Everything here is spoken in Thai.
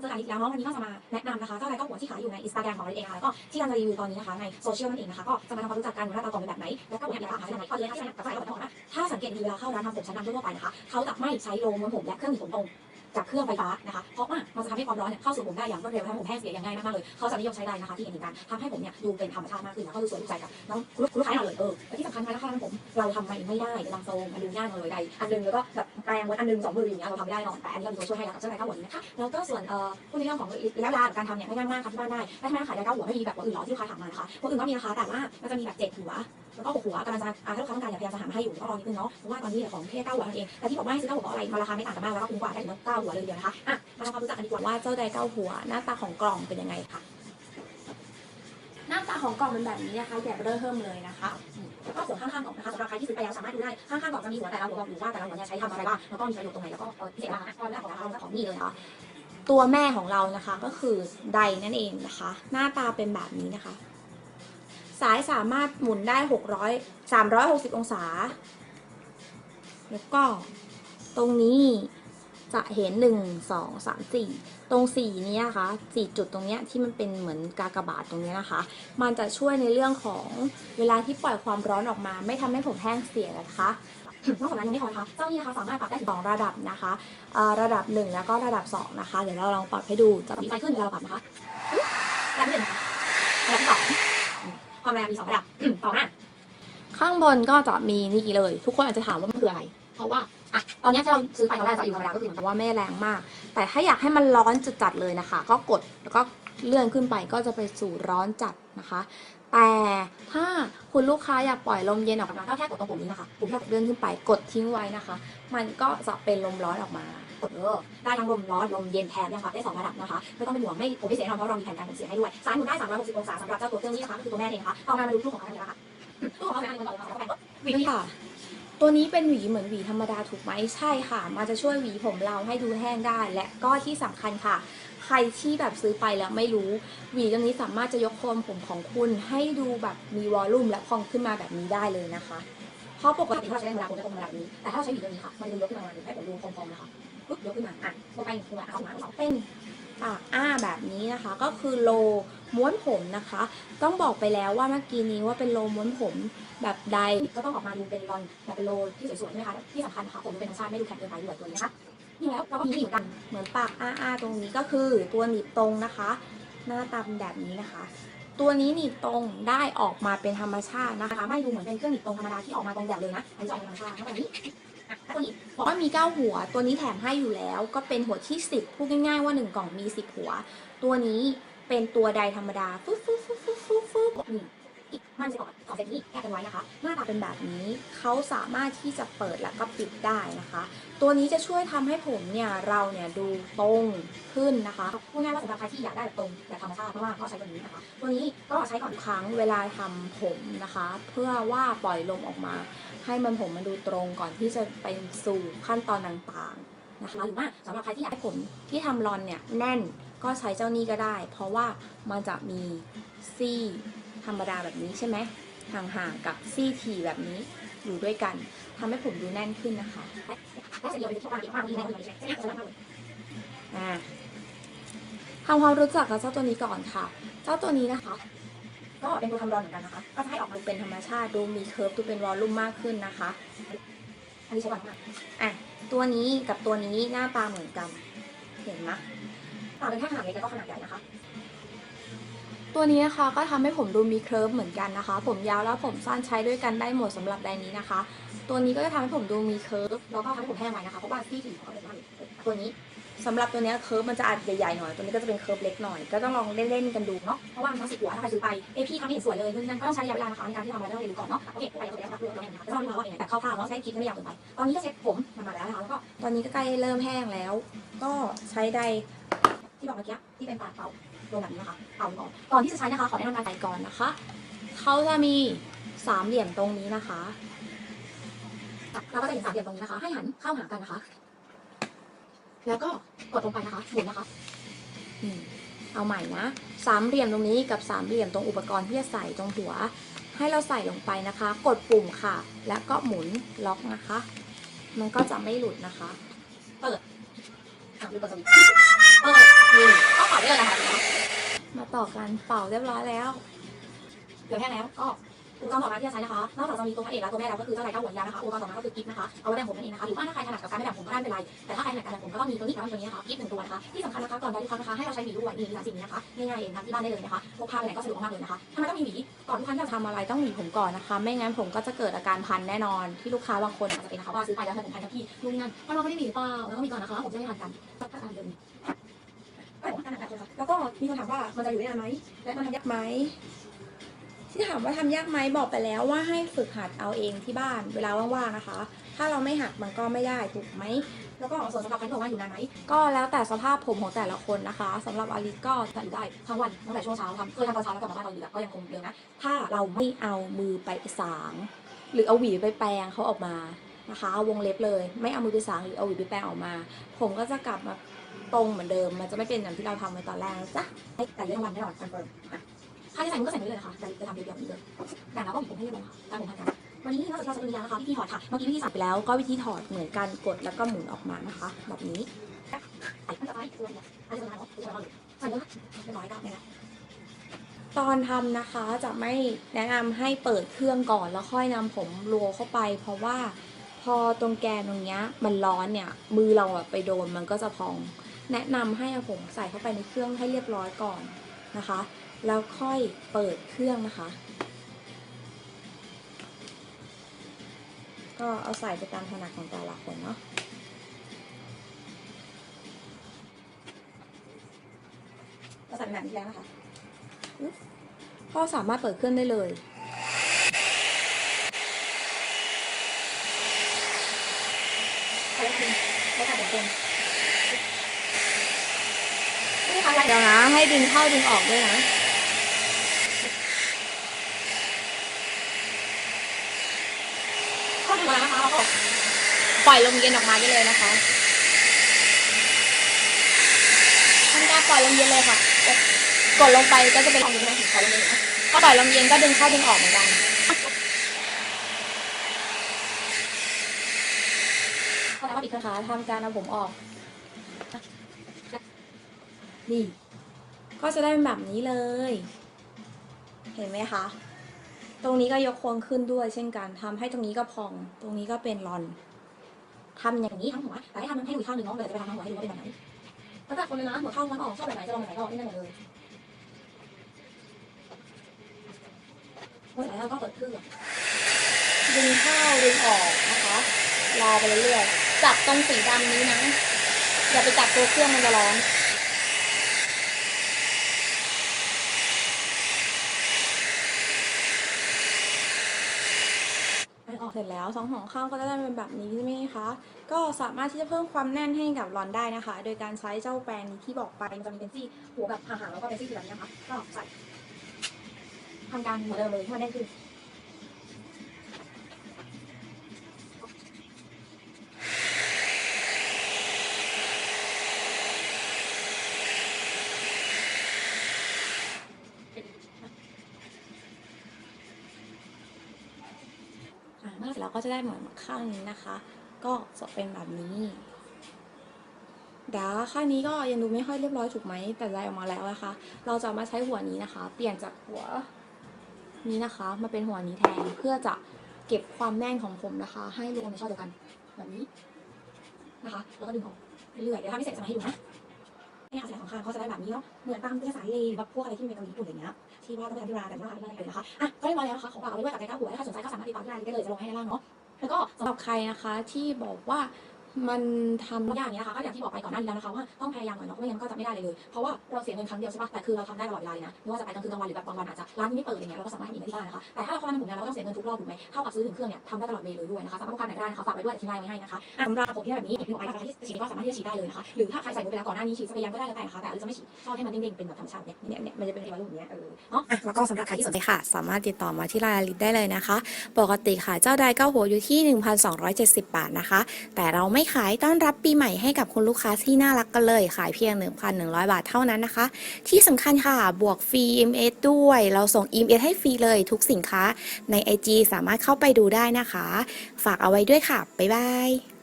เจอกันอีกแล้วเนาะวันนี้ก็จะมาแนะนำนะคะเจ้าไรก็หัวที่ขายอยู่ในอินสตาแกรมของเราเองค่ะแล้วก็ที่กำลังจะรีวิวตอนนี้นะคะในโซเชียลนั่นเองนะคะก็จะมาทำความรู้จักกันว่าหน้าต่องเป็นแบบไหนแล้วก็หัวที่ราคาเป็นแบบไหนก่อนเลยนะคะที่กับใจก็บอกว่าถ้าสังเกตดีเวลาเข้าร้านทำผมชั้นนำทั่วไปนะคะเขาจะไม่ใช้โรงม้วนผมและเครื่องหนีบผมตรง จากเครื่องไฟฟ้านะคะ เพราะว่ามันจะทำให้ความร้อนเนี่ยเข้าสู่ผมได้อย่างรวดเร็วทำให้ผมแห้งเสียอย่างง่ายมากๆเลย เขาจะนิยมใช้ไดนะคะที่เห็นกันทำให้ผมเนี่ยดูเป็นธรรมชาติมากขึ้นแล้วก็ดูสวยดูใจกับน้องลูกค้าเราเลยเออและที่สำคัญนะคะร้าผมเราทำไมไม่ได้ลำทรงมันดูยากเลยใดอันนึงแล้วก็แบบแปลงไว้อันนึงสองมืออย่างเงี้ยเราทำไม่ได้หรอกแต่อันนี้เรามีตัวช่วยให้แล้วกับเจ้าไดเก้าหัวนี้นะคะแล้วก็ส่วนเอ่อพวกในเรื่องของระยะเวลาการทำเนี่ยง่ายมากค่ะที่บ้านได้และทำไมขายไดเก้าหัวไม่มีแบบอื่นหรอที่ลูกค้าถามมานะคะหัวอื่นก็มีนะคะแต่ว่ามันจะมีแบบเจ็ดหัว แล้วก็หกหัวกำลังจะอ่าถ้าลูกค้าต้องการอยากพยายามจะหามาให้อยู่ก็รอนิดนึงเนาะเพราะว่าตอนนี้เนี่ยของแค่เก้าหัวนั่นเองแต่ที่บอกว่าให้ซื้อเก้าหัวเพราะอะไรมันราคาไม่ต่างกันมากแล้วก็คุ้มกว่าได้ถึงเก้าหัวเลยทีเดียวนะคะอะมาทำความรู้จักกันดีกว่าว่าว่าเจ้าไดเก้าหัวหน้าตาของกล่องเป็นยังไงค่ะหน้าตาของกล่องเป็นแบบนี้นะคะแบบเริ่มเลยนะคะแล้วก็ส่วนข้างๆกล่องนะคะสำหรับใครที่ซื้อไปแล้วสามารถดูได้ข้างๆกล่องจะมีหัวแต่ละหัวบอกอยู่ว่าแต่ละหัวเนี่ยใช้ทำอะไรบ้างแล้วก็มีประโยชน์ตรงไหนแล้วก็เออพิเศษบ้างนะตอนแรกของเราของนี่เลยนะคะตัวแม่ของเรานะคะก็คือไดนั่นเองนะคะ หน้าตาเป็นแบบนี้นะคะ สายสามารถหมุนได้600 360องศา แล้วก็ตรงนี้จะเห็น1 2 3 4ตรง4เนี้ยนะคะ4จุดตรงเนี้ยที่มันเป็นเหมือนกากบาทตรงเนี้ยนะคะ มันจะช่วยในเรื่องของเวลาที่ปล่อยความร้อนออกมา ไม่ทำให้ผมแห้งเสียนะคะนอกจากนั้นยังไม่พอนะคะเจ้านี่นะคะสามารถปรับได้สองระดับนะคะระดับ1แล้วก็ระดับ2นะคะ เดี๋ยวเราลองปรับให้ดูจะมีไฟขึ้นเราปรับนะคะระดับที่หนึ่งนะคะระดับที่สอง ความแรงมีสองระดับต่อมาข้างบนก็จะมีนี่เลย ทุกคนอาจจะถามว่ามันคืออะไร เพราะว่าอะตอนนี้ที่เราซื้อไปตอนแรกจะอยู่ธรรมดาก็คือแต่ว่าไม่แรงมาก แต่ถ้าอยากให้มันร้อนจัดๆเลยนะคะ ก็กดแล้วก็เลื่อนขึ้นไปก็จะไปสู่ร้อนจัดนะคะ แต่ถ้าคุณลูกค้าอยากปล่อยลมเย็นออกมาถ้าแค่กดตรงปุ่มนี้นะคะปุ่มที่เราเลื่อนขึ้นไปกดทิ้งไว้นะคะ มันก็จะเป็นลมร้อนออกมากด เออได้ทั้งลมร้อนลมเย็นแทนนะคะได้สองระดับนะคะไม่ต้องเป็นห่วงไม่ผมพิเศษแน่นอนเพราะเรามีแผนการผมเสียให้ด้วยซ้ายหมุนได้ 360 องศาสำหรับเจ้าตัวเครื่องนี้นะคะก็คือตัวแม่เองค่ะต่อมามาดูลูกของเขากันนะคะลูกของเขาเป็นอันนี้มันต่อมาแล้วก็แบ่งวิธีค่ะตัวนี้เป็นหวีเหมือนหวีธรรมดาถูกไหมใช่ค่ะมันจะช่วยหวีผมเราให้ดูแห้งได้ และก็ที่สำคัญค่ะ ใครที่แบบซื้อไปแล้วไม่รู้ หวีตัวนี้สามารถจะยกโคนผมของคุณให้ดูแบบมีวอลลุ่มและพองขึ้นมาแบบนี้ได้เลยนะคะเพราะปปกกติติถ้าเราใช้ธรรมดาผมจะตรงแบบนี้แต่ถ้าเราใช้หวีตัวนี้ค่ะมันจะยกขึ้นมาให้ผมดูพองๆนะคะ ปึ๊บยกขึ้นมาอะลงไปหัวเอามาเอาเป็นปากอ้าแบบนี้นะคะ ก็คือโลม้วนผมนะคะ ต้องบอกไปแล้วว่าเมื่อกี้นี้ว่าเป็นโลม้วนผมแบบใดก็ต้องออกมาดูเป็นรอนแบบเป็นโลที่สวยๆใช่ไหมคะที่สำคัญนะคะผมเป็นธรรมชาติไม่ดูแข็งเกินไปด้วยตัวนี้นะคะนี่แล้วเราก็มีเหมือนกันเหมือนปากอ้าๆตรงนี้ก็คือตัวหนีบตรงนะคะ หน้าตาเป็นแบบนี้นะคะตัวนี้หนีบตรงได้ออกมาเป็นธรรมชาตินะคะ ไม่ดูเหมือนเป็นเครื่องหนีบตรงธรรมดาที่ออกมาตรงแบบเลยนะอันนี้จออกมาธรรมชาติแบบนี้อะแล้วตัวนี้ บอกว่ามี 9 หัว ตัวนี้แถมให้อยู่แล้ว ก็เป็นหัวที่ 10 พูดง่ายๆว่า 1 กล่องมี 10 หัว ตัวนี้เป็นตัวใดธรรมดาฟึ๊บฟึ๊บฟึ๊บฟึ๊บฟึ๊บ อีกมันจะก่อนสองเซตนี้แยกกันไว้นะคะหน้าตาเป็นแบบนี้เขาสามารถที่จะเปิดแล้วก็ปิดได้นะคะ ตัวนี้จะช่วยทำให้ผมเนี่ยเราเนี่ยดูตรงขึ้นนะคะพูดง่ายว่าสำหรับใครที่อยากได้แบบตรงแบบธรรมชาติเพราะว่าก็ใช้ตัวนี้นะคะ ตัวนี้ก็ใช้ก่อนทุกครั้งเวลาทำผมนะคะ เพื่อว่าปล่อยลมออกมา ให้มันผมมันดูตรงก่อนที่จะไปสู่ขั้นตอนต่างๆนะนะคะคะหรือว่าสำหรับใครที่อยากให้ผมที่ทำรอนเนี่ยแน่นก็ใช้เจ้านี้ก็ได้ เพราะว่ามันจะมีซี่ ธรรมดาแบบนี้ใช่ไหมห่างๆกับซี่ทีแบบนี้อยู่ด้วยกันทำให้ผมดูแน่นขึ้นนะคะทำความรู้จักกับเจ้าตัวนี้ก่อนค่ะ เจ้าตัวนี้นะคะ ก็เป็นตัวทำรอนเหมือนกันนะคะ ก็จะให้ออกมาเป็นธรรมชาติดูมีเคิร์ฟดูเป็นวอลลุ่มมากขึ้นนะคะ อันนี้ใช้ก่อนมากอะตัวนี้กับตัวนี้หน้าตาเหมือนกัน เห็นไหมต่างกันแค่ขนาดเล็กแล้วก็ขนาดใหญ่นะคะ ตัวนี้นะคะก็ทำให้ผมดูมีเคิร์ฟเหมือนกันนะคะ ผมยาวแล้วผมสั้นใช้ด้วยกันได้หมดสำหรับแบรนด์นี้นะคะ ตัวนี้ก็จะทำให้ผมดูมีเคิร์ฟแล้วก็ทำให้ผมแห้งไวนะคะเพราะว่าที่ถี่เขาเป็นมากตัวนี้สำหรับตัวนี้เคิร์ฟมันจะอาจใหญ่ๆหน่อย ตัวนี้ก็จะเป็นเคิร์ฟเล็กหน่อย ก็ต้องลองเล่นๆกันดูเนาะ เพราะว่ามันทั้งสิบหัวถ้าใครซื้อไป เอพี่ทำไม่เห็นสวยเลยนู่นนนั่นก็ต้องใช้ระยะเวลานะคะในการที่ทำมาแล้วเรียนรู้ก่อนเนาะ โอเคไปตัวเดียวครับเรื่องตัวเองนะคะแล้วเราดูว่าอย่างไรแบบคร่าวๆเนาะใช้คลิปไม่ยาวเกินไป ตอนนี้ก็เซ็ตผมมันมาแล้วนะคะ แล้วก็ตอนนี้ก็ใกล้เริ่มแห้งแล้ว ก็ใช้ไดที่บอกเมื่อกี้ที่เป็นปากเป่า ลงแบบนี้นะคะเป่าก่อนก่อนที่จะใช้นะคะ ขอแนะนำการไปก่อนนะคะเขาจะมีสามเหลี่ยมตรงนี้นะคะเราก็จะเห็นสามเหลี่ยมตรงนี้นะคะ ให้หันเข้าหากันนะคะ แล้วก็กดลงไปนะคะหมุนนะคะอเอาใหม่นะสามเหลี่ยมตรงนี้กับสามเหลี่ยมตรงอุปกรณ์ที่จะใส่ตรงหัว ให้เราใส่ลงไปนะคะ กดปุ่มค่ะ แล้วก็หมุนล็อกนะคะ มันก็จะไม่หลุดนะคะอะดูกดสวิตเปิดหนี่ก็เป่าได้เลยนะคะ ต่อกันเป่าเรียบร้อยแล้วเหลือแค่แล้วก็อุปกรณ์ต่อมาที่จะใช้นะคะ นอกจากจะมีตัวพระเอกและตัวแม่แล้วก็คือเจ้าไรเก้าหัวยานะคะ อุปกรณ์ต่อมาก็คือกิ๊บนะคะ เอาไว้แบ่งผมนั่นเองนะคะ หรือว่าถ้าใครถนัดกับการไม่แบ่งผมก็ได้ไม่เป็นไร แต่ถ้าใครถนัดการแบ่งผมก็ต้องมีตัวนี้กับตัวนี้นะคะกิ๊บหนึ่งตัวนะคะ ที่สำคัญนะคะก่อนได้ทุกครั้งนะคะ ให้เราใช้หวีด้วยมีสามสิ่งนี้นะคะง่ายๆเองทำที่บ้านได้เลยนะคะพกพาไปไหนก็สะดวกมากเลยนะคะทำไมต้องมีหวี ก่อนทุกครั้งที่เราทำอะไรต้องหวีผมก่อนนะคะ ไม่งั้นผมก็จะเกิดอาการพันแน่นอนที่ลูกค้าบางคนอาจจะเป็นนะคะว่าซื้อไปแล้วผมพันกับพี่นู่นนี่นั่นเพราะเราไม่ได้หวีเปล่าแล้วก็มีก่อนนะคะผมจะไม่พันกันก็ตามเดิม แล้วก็มีคนถามว่ามันจะอยู่ได้นานไหมและมันทำยากไหมที่ถามว่าทำยากไหมบอกไปแล้วว่าให้ฝึกหัดเอาเองที่บ้านเวลาว่างๆนะคะ ถ้าเราไม่หัดมันก็ไม่ได้ถูกไหมแล้วก็ส่วนสำหรับใครที่บอกว่าอยู่นานไหมก็แล้วแต่สภาพผมของแต่ละคนนะคะสำหรับอาลิก็ก็อยู่ได้ทั้งวันตั้งแต่ช่วงเช้าทำเคยทำตอนเช้าแล้วกลับมาบ้านตอนดึกก็ยังคงเดิมนะถ้าเราไม่เอามือไปสาง หรือเอาหวีไปแปรงเขาออกมานะคะวงเล็บเลย ไม่เอามือไปสางหรือเอาหวีไปแปรงออกมา ผมก็จะกลับมา ตรงเหมือนเดิม มันจะไม่เป็นอย่างที่เราทำไว้ตอนแรกนะจ๊ะแต่เรื่องวันแน่นอนคอนเฟิร์มถ้าจะใส่มือก็ใส่มือเลยนะคะจะจะทำเดียวๆนี้เลยแต่เราก็หวีผมให้เรียบร้อยค่ะตามผมพันกันวันนี้นอกจากที่เราจะเป็นยานะคะพี่ถอดค่ะเมื่อกี้พี่สั่งไปแล้วก็วิธีถอดเหมือนกันกดแล้วก็หมุนออกมานะคะแบบนี้มันจะไปตัวเนี่ยอันนี้จะมาเนาะตัวเราใส่เลยเรียบร้อยก็เนี่ยนะตอนทำนะคะจะไม่แนะนำให้เปิดเครื่องก่อนแล้วค่อยนำผมรัวเข้าไป เพราะว่าพอตรงแกนตรงเนี้ยมันร้อนเนี่ยมือเราอะไปโดนมันก็จะพอง แนะนำให้เอาผมใส่เข้าไปในเครื่องให้เรียบร้อยก่อนนะคะ แล้วค่อยเปิดเครื่องนะคะ ก็เอาใส่ไปตามถนัดของแต่ละคนเนาะเราใส่แบบนี้แล้วนะคะก็สามารถเปิดเครื่องได้เลยใช้แบบนี้ใช้แบบเดิมไม่ได้ทำอะไร เดี๋ยวนะ ให้ดึงเข้าดึงออกด้วยนะข้อมูลนะคะแล้วก็ปล่อยลมเย็นออกมาได้เลยนะคะทำการปล่อยลมเย็นเลยค่ะ กดกดลงไปก็จะเป็นทำยังไงขอลงเลยนะก็ปล่อยลมเย็นก็ดึงเข้าดึงออกเหมือนกันเข้าใจว่าปิดเครื่องนะคะทำการเอาผมออก นี่ ก็จะได้เป็นแบบนี้เลย เห็นไหมคะ ตรงนี้ก็ยกโคนขึ้นด้วยเช่นกันทำให้ตรงนี้ก็พอง ตรงนี้ก็เป็นรอนทำอาอย่างนี้ทั้งหัวแต่ให้ทำให้ดูอีกข้างหนึ่งเนาะเดี๋ยจะไปทำทั้งหัวให้ดูว่าเป็นแบบไหนแล้วแต่คนเลยนะหัวเข้ามันออกชอบแบบไหนจะลองแบบไหนก็นี่นั่นหมดเลยเมื่อไหร่แล้วก็เปิดเครื่องดึงเข้าดึงออกนะคะรอไปเรื่อยๆจับตรงสีดำนี้นะ อย่าไปจับตัวเครื่องมันจะร้อน ไม่ออก เสร็จแล้วสองของข้างก็จะได้เป็นแบบนี้ใช่ไหมคะก็สามารถที่จะเพิ่มความแน่นให้กับรอนได้นะคะ โดยการใช้เจ้าแปรงนี้ที่บอกไปมันจะมีเป็นซี่หัวแบบห่างๆแล้วก็เป็นซี่แบบนี้นะคะก็ใส่ทำการเหมือนเดิมเลยให้มันแน่นขึ้น เร็จแล้วก็จะได้เหมือนข้างนี้นะคะ ก็จะเป็นแบบนี้ เดี๋ยวข้างนี้ก็ยังดูไม่ค่อยเรียบร้อยถูกไหม แต่ได้ออกมาแล้วนะคะ เราจะมาใช้หัวนี้นะคะ เปลี่ยนจากหัวนี้นะคะ มาเป็นหัวนี้แทนเพื่อจะเก็บความแน่นของผมนะคะ ให้ให้รวมในช่อเดียวกันแบบนี้นะคะ แล้วก็ดึงออกเรื่อยๆเดี๋ยวถ้าไม่เสร็จจะมาให้ดูนะ เนี่ยอาศัยของข้างเขาจะได้แบบนี้เนาะ เหมือนตามเอกสายเลยแบบพวกอะไรที่มีเกาหลีญี่ปุ่นอย่างเงี้ย ที่ว่าต้องไปทำที่ร้านแต่ว่าไม่ได้เลยนะคะ อะ ก็เรียบร้อยแล้วนะคะ ของฝากเอาไว้ด้วยกับใจกล้าหัวถ้าสนใจก็สามารถติดต่อที่ร้านได้เลย จะลงให้ด้านล่างเนาะ แล้วก็สำหรับใครนะคะที่บอกว่า มันทำอย่างนี้นะคะก็อย่างที่บอกไปก่อนหน้านี้แล้วนะคะว่าต้องพยายามหน่อยเนาะไม่งั้นก็จะไม่ได้เลยเลยเพราะว่าเราเสียเงินครั้งเดียวใช่ปะแต่คือเราทำได้ตลอดเวลาเลยนะไม่ว่าจะไปกลางคืนกลางวันหรือแบบบางวันอาจจะร้านไม่เปิดอย่างเงี้ยเราก็สามารถทำเองได้ที่บ้านนะคะแต่ถ้าเราเข้ามาทำผมเนี่ยเราต้องเสียเงินทุกรอบถูกไหมเท่ากับซื้อถึงเครื่องเนี่ยทำได้ตลอดเวลาเลยด้วยนะคะสามารถลูกค้าไหนได้นะคะฝากไว้ด้วยแต่ทิ้งไว้ไว้ให้นะคะสำหรับผมที่แบบนี้อย่างที่บอกไปราคาที่ฉีดก็สามารถที่จะฉีดได้เลยนะคะหรือถ้าใครใส่มือไปแล้วก่อนหน้านี้ฉีดสเปรย์ยังก็ได้แล้วแต่นะคะแต่อาจจะไม่ฉีดชอบให้มันเด้งๆเป็นแบบธรรมชาติเนี่ยเนี่ยเนี่ยมันจะเป็นเอวาลูกเนี้ยเออเนาะแล้วก็สำหรับใครที่สนใจค่ะ สามารถติดต่อมาที่ไลน์ลิตได้เลยนะคะ ปกติค่ะเจ้าใดเก้าหัวอยู่ที่ 1,270 บาทนะคะ แต่เราไม่ขายต้อนรับปีใหม่ให้กับคุณลูกค้าที่น่ารักกันเลย ขายเพียง 1,100 บาทเท่านั้นนะคะ ที่สำคัญค่ะ บวกฟรี EMS ด้วย เราส่ง EMS ให้ฟรีเลยทุกสินค้าใน IG สามารถเข้าไปดูได้นะคะ ฝากเอาไว้ด้วยค่ะ บ๊ายบาย